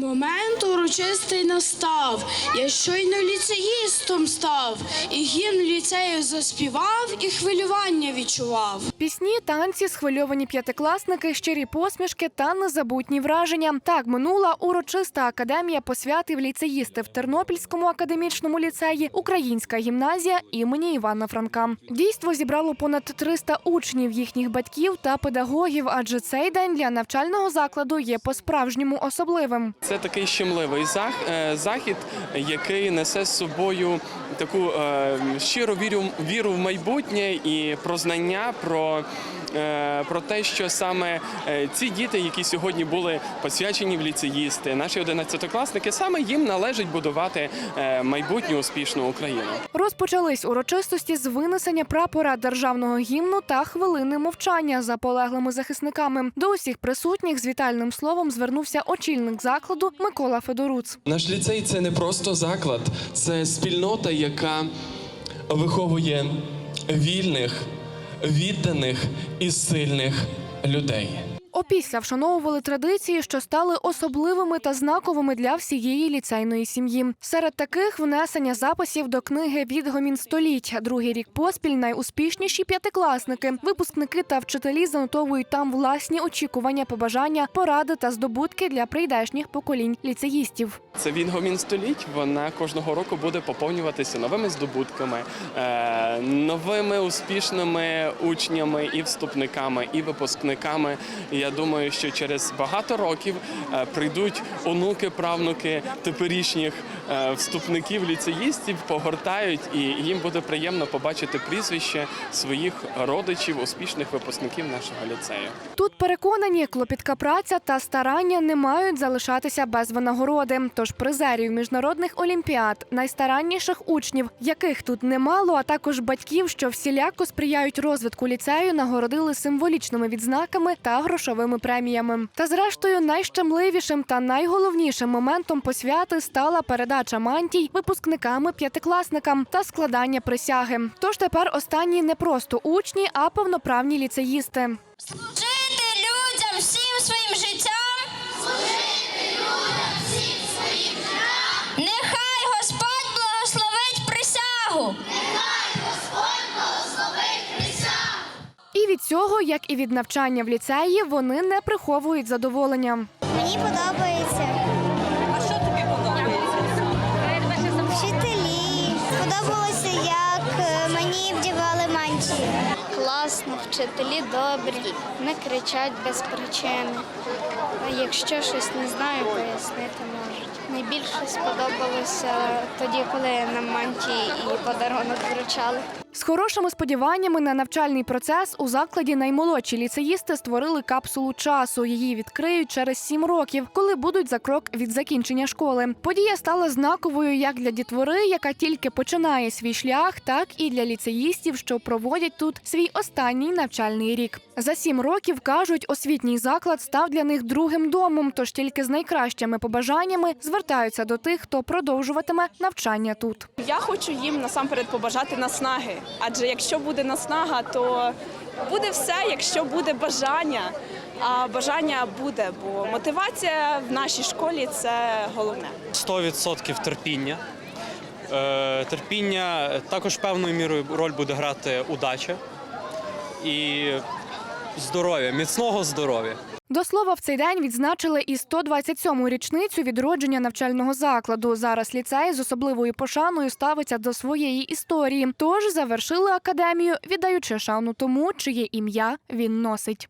Момент урочистий настав. Я щойно ліцеїстом став, і гімн ліцею заспівав, і хвилювання відчував. Пісні, танці, схвильовані п'ятикласники, щирі посмішки та незабутні враження. Так минула урочиста академія посвятив ліцеїсти в Тернопільському академічному ліцеї, Українська гімназія імені Івана Франка. Дійство зібрало понад 300 учнів, їхніх батьків та педагогів, адже цей день для навчального закладу є по-справжньому особливим. Це такий щемливий е, захід, який несе з собою таку е, щиру віру, в майбутнє і про знання, про, про те, що саме е, ці діти, які сьогодні були посвячені в ліцеїсти, наші одинадцятикласники, саме їм належить будувати е, майбутню успішну Україну. Розпочались урочистості з винесення прапора державного гімну та хвилини мовчання за полеглими захисниками. До усіх присутніх з вітальним словом звернувся очільник закладу Микола Федоруц. Наш ліцей це не просто заклад, це спільнота, яка виховує вільних, відданих і сильних людей. Опісля вшановували традиції, що стали особливими та знаковими для всієї ліцейної сім'ї. Серед таких внесення записів до книги Відгомін століть. Другий рік поспіль найуспішніші п'ятикласники. Випускники та вчителі занотовують там власні очікування, побажання, поради та здобутки для прийдешніх поколінь ліцеїстів. Це Вінгомін століть. Вона кожного року буде поповнюватися новими здобутками, е, новими успішними учнями і вступниками, і випускниками. Я думаю, що через багато років е, прийдуть онуки, правнуки теперішніх е, вступників ліцеїстів, погортають, і їм буде приємно побачити прізвище своїх родичів, успішних випускників нашого ліцею. Тут переконані, клопітка праця та старання не мають залишатися без винагороди. Тож призерів міжнародних олімпіад, найстаранніших учнів, яких тут немало, а також батьків, що всіляко сприяють розвитку ліцею, нагородили символічними відзнаками та грошовими преміями. Та зрештою, найщемливішим та найголовнішим моментом посвяти стала передача мантій випускниками п'ятикласникам та складання присяги. Тож тепер останні не просто учні, а повноправні ліцеїсти. Цього, як і від навчання в ліцеї, вони не приховують задоволення. Мені подобається. А що тобі подобається? Вчителі. Сподобалося, як е, мені вдягали мантії. Класно, вчителі добрі, не кричать без причини. Якщо щось не знаю, пояснити можуть. Найбільше сподобалося тоді, коли нам мантії і подарунок вручали. З хорошими сподіваннями на навчальний процес у закладі наймолодші ліцеїсти створили капсулу часу. Її відкриють через сім років, коли будуть за крок від закінчення школи. Подія стала знаковою як для дітвори, яка тільки починає свій шлях, так і для ліцеїстів, що проводять тут свій останній навчальний рік. За сім років кажуть, освітній заклад став для них другим домом. Тож тільки з найкращими побажаннями звертаються до тих, хто продовжуватиме навчання тут. Я хочу їм насамперед побажати наснаги. Адже якщо буде наснага, то буде все, якщо буде бажання. А бажання буде, бо мотивація в нашій школі це головне. 100% терпіння. Е, Терпіння також певною мірою роль буде грати удача і здоров'я, міцного здоров'я. До слова, в цей день відзначили і 127-му річницю відродження навчального закладу. Зараз ліцей з особливою пошаною ставиться до своєї історії. Тож завершили академію, віддаючи шану тому, чиє ім'я він носить.